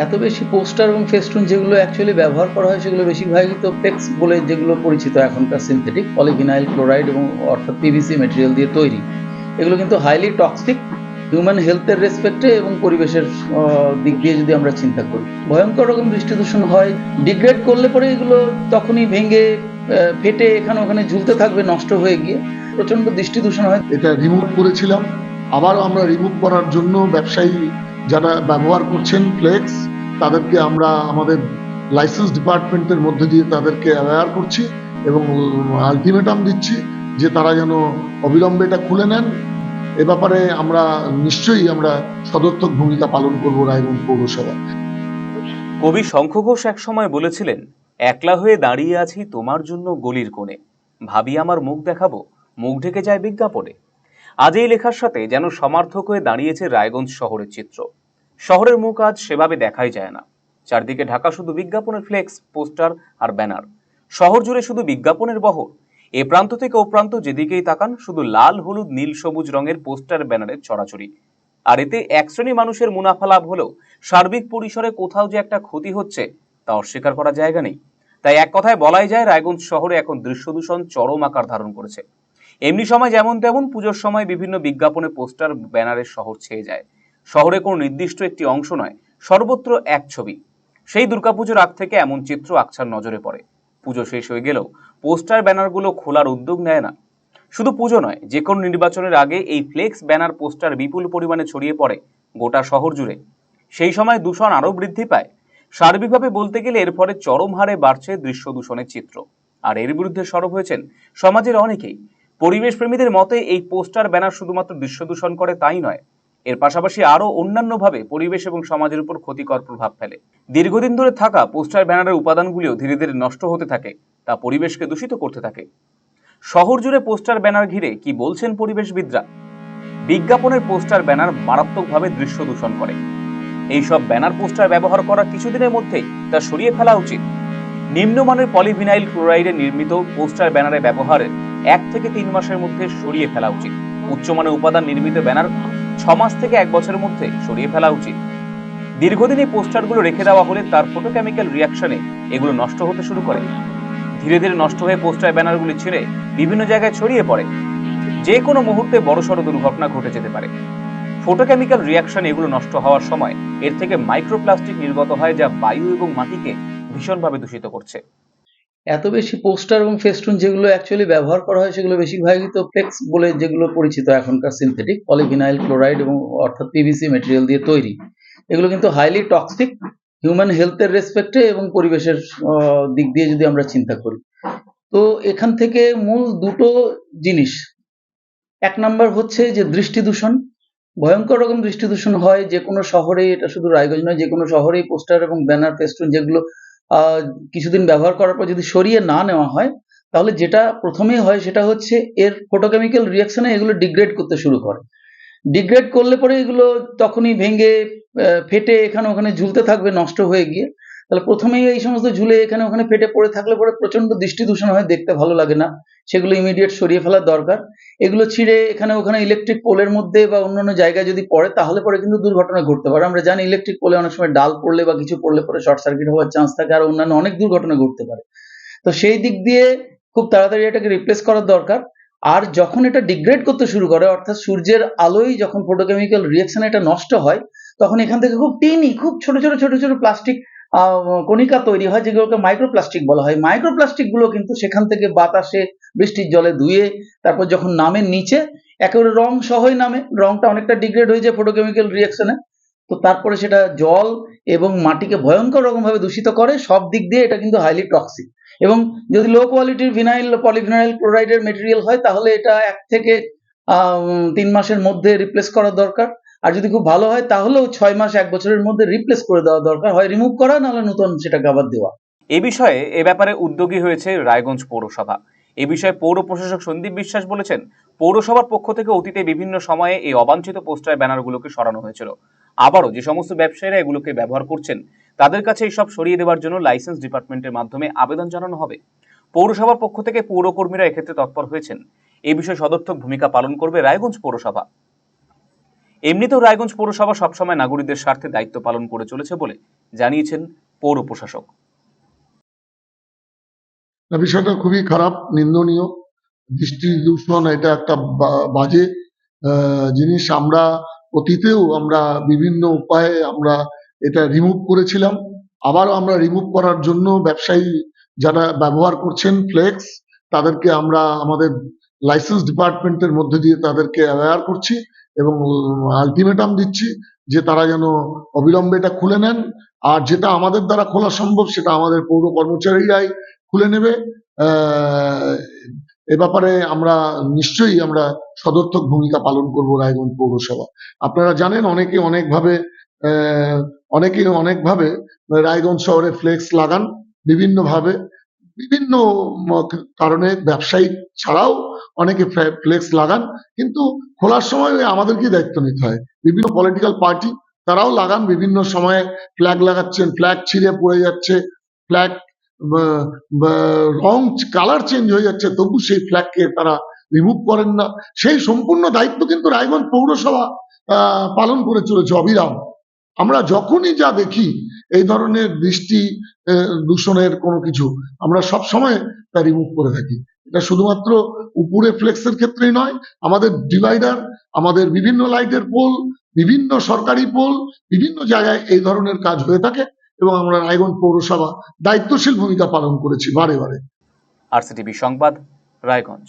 এত বেশি পোস্টার এবং ফেস্টুন যেগুলো অ্যাকচুয়ালি ব্যবহার করা হয়, সেগুলো বেশিরভাগই তো পেক্স বলে যেগুলো পরিচিত এখনকার সিনথেটিক পলিভিনাইল ক্লোরাইড এবং অর্থাৎ পিভিসি মেটেরিয়াল দিয়ে তৈরি। এগুলো কিন্তু হাইলি টক্সিক হিউম্যান হেলথের রেসপেক্টে এবং পরিবেশের দিক দিয়ে যদি আমরা চিন্তা করি। ভয়ঙ্কর রকম বৃষ্টি দূষণ হয় ডিগ্রেড করলে পরে এগুলো তখনই ভেঙে ফেটে এখানে ওখানে ঝুলতে থাকবে, নষ্ট হয়ে গিয়ে প্রচণ্ড দৃষ্টি দূষণ হয়। এটা রিমুভ করেছিলাম। আবারও আমরা রিমুভ করার জন্য ব্যবসায়ী যারা ব্যবহার করছেন ফ্লেক্স তাদেরকে আমরা আমাদের লাইসেন্স ডিপার্টমেন্টের মধ্যে দিয়ে তাদেরকে অ্যাওয়্যার করছি এবং আলটিমেটাম দিচ্ছি যে তারা যেন অবিলম্বে এটা খুলে নেন। এ ব্যাপারে আমরা নিশ্চয়ই আমরা সদর্থক ভূমিকা পালন করব রায়গঞ্জ পৌরসভা কবি শঙ্খ ঘোষ একসময় বলেছিলেন, একলা হয়ে দাঁড়িয়ে আছি তোমার জন্য গলির কোণে। ভাবি আমার মুখ দেখাবো, মুখ ঢেকে যায় বিজ্ঞাপনে। আজ এই লেখার সাথে যেন সমার্থক হয়ে দাঁড়িয়েছে রায়গঞ্জ শহরের চিত্র। শহরের মুখ আজ সেভাবে দেখাই যায় না। চারদিকে ঢাকা শুধু বিজ্ঞাপনের ফ্লেক্স, পোস্টার আর ব্যানার। শহর জুড়ে শুধু বিজ্ঞাপনের বহর। এ প্রান্ত থেকে ও প্রান্ত যেদিকেই তাকান, শুধু লাল, হলুদ, নীল, সবুজ রঙের পোস্টার, ব্যানারের ছড়াছড়ি আর এতে এক শ্রেণি মানুষের মুনাফা লাভ হলেও সার্বিক পরিসরে কোথাও যে একটা ক্ষতি হচ্ছে, তা অস্বীকার করার জায়গা নেই। তাই এক কথায় বলাই যায়, রায়গঞ্জ শহরে এখন দৃশ্য দূষণ চরম আকার ধারণ করেছে। এমনি সময় যেমন তেমন পুজোর সময় বিভিন্ন বিজ্ঞাপনে পোস্টার ব্যানারের শহর ছেয়ে যায়। শহরে কোনো নির্দিষ্ট একটি অংশ নয়, সর্বত্র এক ছবি। সেই দুর্গাপুজোর আগ থেকে এমন চিত্র আকছার নজরে পড়ে। পুজো শেষ হয়ে গেলেও পোস্টার, ব্যানারগুলো খোলার উদ্যোগ নেয় না। শুধু পুজো নয়, যে কোনো নির্বাচনের আগে এই ফ্লেক্স, ব্যানার, পোস্টার বিপুল পরিমাণে ছড়িয়ে পড়ে গোটা শহর জুড়ে। সেই সময় দূষণ আরও বৃদ্ধি পায়। সার্বিকভাবে বলতে গেলে এর ফলে চরম হারে বাড়ছে দৃশ্য দূষণের চিত্র। আর এর বিরুদ্ধে সরব হয়েছেন সমাজের অনেকেই। পরিবেশ প্রেমীদের মতে এই পোস্টার, ব্যানার শুধুমাত্র দৃশ্য দূষণ করে তাই নয়, এর পাশাপাশি আরও অন্যান্যভাবে পরিবেশ এবং সমাজের উপর ক্ষতিকর প্রভাব ফেলে। দীর্ঘদিন ধরে থাকা পোস্টার, ব্যানারের উপাদানগুলিও ধীরে ধীরে নষ্ট হতে থাকে, তা পরিবেশকে দূষিত করতে থাকে। শহর জুড়ে পোস্টার, ব্যানার ঘিরে কি বলছেন পরিবেশবিদরা? বিজ্ঞাপনের পোস্টার, ব্যানার মারাত্মকভাবে দৃশ্য দূষণ করে। এইসব ব্যানার, পোস্টার ব্যবহার করার কিছুদিনের মধ্যেই তা সরিয়ে ফেলা উচিত। নিম্নমানের পলিভিনাইল ক্লোরাইডে নির্মিত পোস্টার ব্যানারে ব্যবহারের এক থেকে তিন মাসের মধ্যে সরিয়ে ফেলা উচিত। উচ্চমানের উপাদান নির্মিত ব্যানার ছ মাস থেকে এক বছরের মধ্যে সরিয়ে ফেলা উচিত। দীর্ঘদিন এই পোস্টারগুলো রেখে দেওয়া হলে তার ফটোকেমিক্যাল রিয়াকশনে এগুলো নষ্ট হতে শুরু করে। ধীরে ধীরে নষ্ট হয়ে পোস্টার ব্যানারগুলি ছিঁড়ে বিভিন্ন জায়গায় ছড়িয়ে পড়ে। যে কোনো মুহূর্তে বড়সড় দুর্ঘটনা ঘটে যেতে পারে। ফটোকেমিক্যাল রিয়াকশন এগুলো নষ্ট হওয়ার সময় এর থেকে মাইক্রোপ্লাস্টিক নির্গত হয় যা বায়ু এবং মাটিকে ভীষণভাবে দূষিত করছে। এত বেশি পোস্টার এবং ফেস্টুন যেগুলো অ্যাকচুয়ালি ব্যবহার করা হয়, সেগুলো বেশিরভাগই তো ফ্লেক্স বলে যেগুলো পরিচিত এখনকার সিনথেটিক পলিভিনাইল ক্লোরাইড এবং অর্থাৎ পিভিসি মেটেরিয়াল দিয়ে তৈরি। এগুলো কিন্তু হাইলি টক্সিক হিউম্যান হেলথের রেসপেক্টে এবং পরিবেশের দিক দিয়ে যদি আমরা চিন্তা করি। তো এখান থেকে মূল দুটো জিনিস। এক নাম্বার হচ্ছে যে দৃষ্টি দূষণ। ভয়ঙ্কর রকম দৃষ্টি দূষণ হয় যে কোনো শহরে এটা শুধু রায়গঞ্জ নয়, যে কোনো শহরেই পোস্টার এবং ব্যানার, ফেস্টুন যেগুলো কিছুদিন ব্যবহার করার পর যদি সরিয়ে না নেওয়া হয়, তাহলে যেটা প্রথমেই হয় সেটা হচ্ছে এর ফোটোকেমিক্যাল রিয়াকশনে এগুলো ডিগ্রেড করতে শুরু করে। ডিগ্রেড করলে পরে এগুলো তখনই ভেঙে ফেটে এখানে ওখানে ঝুলতে থাকবে, নষ্ট হয়ে গিয়ে। তাহলে প্রথমেই এই সমস্ত ঝুলে এখানে ওখানে ফেটে পড়ে থাকলে পরে প্রচণ্ড দৃষ্টি দূষণ হয়, দেখতে ভালো লাগে না। সেগুলো ইমিডিয়েট সরিয়ে ফেলার দরকার। এগুলো ছিঁড়ে এখানে ওখানে ইলেকট্রিক পোলের মধ্যে বা অন্যান্য জায়গায় যদি পড়ে, তাহলে পরে কিন্তু দুর্ঘটনা ঘটতে পারে। আমরা জানি ইলেকট্রিক পোলে অনেক সময় ডাল পড়লে বা কিছু পড়লে পরে শর্ট সার্কিট হওয়ার চান্স থাকে আর অন্যান্য অনেক দুর্ঘটনা ঘটতে পারে। তো সেই দিক দিয়ে খুব তাড়াতাড়ি এটাকে রিপ্লেস করার দরকার। আর যখন এটা ডিগ্রেড করতে শুরু করে, অর্থাৎ সূর্যের আলোই যখন ফটোকেমিক্যাল রিয়াকশনে এটা নষ্ট হয়, তখন এখান থেকে খুব টিনি খুব ছোট ছোট ছোট ছোট প্লাস্টিক কণিকা তৈরি হয়, যেগুলোকে মাইক্রোপ্লাস্টিক বলা হয়। মাইক্রোপ্লাস্টিকগুলো কিন্তু সেখান থেকে বাতাসে, বৃষ্টির জলে ধুয়ে, তারপর যখন নামে নিচে, একেবারে রং সহই নামে। রংটা অনেকটা ডিগ্রেড হয়ে যায় ফটোকেমিক্যাল রিয়াকশনে তো তারপরে সেটা জল এবং মাটিকে ভয়ঙ্কর রকম ভাবে দূষিত করে, সব দিক দিয়ে এটা কিন্তু হাইলি টক্সিক এবং যদি লো কোয়ালিটির ভিনাইল পলিভিনাইল ক্লোরাইডের মেটেরিয়াল হয়, তাহলে এটা এক থেকে তিন মাসের মধ্যে রিপ্লেস করা দরকার। আর যদি খুব ভালো হয়, তাহলেও ছয় মাস, এক বছরের মধ্যে রিপ্লেস করে দেওয়া দরকার। হয় রিমুভ করা, নাহলে নতুন সেটাকে আবার দেওয়া। এ বিষয়ে, এ ব্যাপারে উদ্যোগী হয়েছে রায়গঞ্জ পৌরসভা। এ বিষয়ে পৌর প্রশাসক সন্দীপ বিশ্বাস বলেছেন, পৌরসভার পক্ষ থেকে অতীতে বিভিন্ন সময়ে এই অবাঞ্ছিত পোস্টার ব্যানারগুলোকে সরানো হয়েছিল। আবারও যে সমস্ত ব্যবসায়ীরা এগুলোকে ব্যবহার করছেন, তাদের কাছে এইসব সরিয়ে দেওয়ার জন্য লাইসেন্স ডিপার্টমেন্টের মাধ্যমে আবেদন জানানো হবে। পৌরসভার পক্ষ থেকে পৌরকর্মীরা এক্ষেত্রে তৎপর হয়েছেন। এ বিষয়ে সদর্থক ভূমিকা পালন করবে রায়গঞ্জ পৌরসভা। এমনিতেও রায়গঞ্জ পৌরসভা সবসময় নাগরিকদের স্বার্থে দায়িত্ব পালন করে চলেছে বলে জানিয়েছেন পৌর প্রশাসক। বিষয়টা খুবই খারাপ, নিন্দনীয়, দৃষ্টি দূষণ, এটা একটা বাজে জিনিস। আমরা অতীতেও আমরা বিভিন্ন উপায়ে আমরা এটা রিমুভ করেছিলাম। আবারও আমরা রিমুভ করার জন্য ব্যবসায়ী যারা ব্যবহার করছেন ফ্লেক্স তাদেরকে আমরা আমাদের লাইসেন্স ডিপার্টমেন্টের মধ্যে দিয়ে তাদেরকে অ্যাওয়্যার করছি। এবং আলটিমেটাম দিচ্ছি যে তারা যেন অবিলম্বে এটা খুলে নেন। আর যেটা আমাদের দ্বারা খোলা সম্ভব, সেটা আমাদের পৌর কর্মচারীরাই খুলে নেবে। এ ব্যাপারে আমরা নিশ্চয়ই আমরা সদর্থক ভূমিকা পালন করব রায়গঞ্জ পৌরসভা। আপনারা জানেন অনেকে অনেকভাবে অনেকে অনেকভাবে রায়গঞ্জ শহরে ফ্লেক্স লাগান, বিভিন্নভাবে। বিভিন্ন কারণে ব্যবসায়িক ছাড়াও অনেকে ফ্লেক্স লাগান, কিন্তু খোলার সময় আমাদেরকেই দায়িত্ব নিতে হয়। বিভিন্ন পলিটিক্যাল পার্টি তারাও লাগান, বিভিন্ন সময়ে ফ্ল্যাগ লাগাচ্ছেন ফ্ল্যাগ ছিঁড়ে পড়ে যাচ্ছে ফ্ল্যাগ রং কালার চেঞ্জ হয়ে যাচ্ছে, তবু সেই ফ্ল্যাগকে তারা রিমুভ করেন না। সেই সম্পূর্ণ দায়িত্ব কিন্তু রায়গঞ্জ পৌরসভা পালন করে চলেছে অবিরাম। আমরা যখনই যা দেখি, এই ধরনের দৃষ্টি দূষণের কোনো কিছু, আমরা সব সময় তা রিমুভ করে থাকি। এটা শুধুমাত্র উপরে ফ্লেক্সের ক্ষেত্রেই নয়, আমাদের ডিভাইডার, আমাদের বিভিন্ন লাইটের পোল, বিভিন্ন সরকারি পোল, বিভিন্ন জায়গায় এই ধরনের কাজ হয়ে থাকে এবং আমরা রায়গঞ্জ পৌরসভা দায়িত্বশীল ভূমিকা পালন করেছি বারে বারে। আরসিটিভি সংবাদ, রায়গঞ্জ।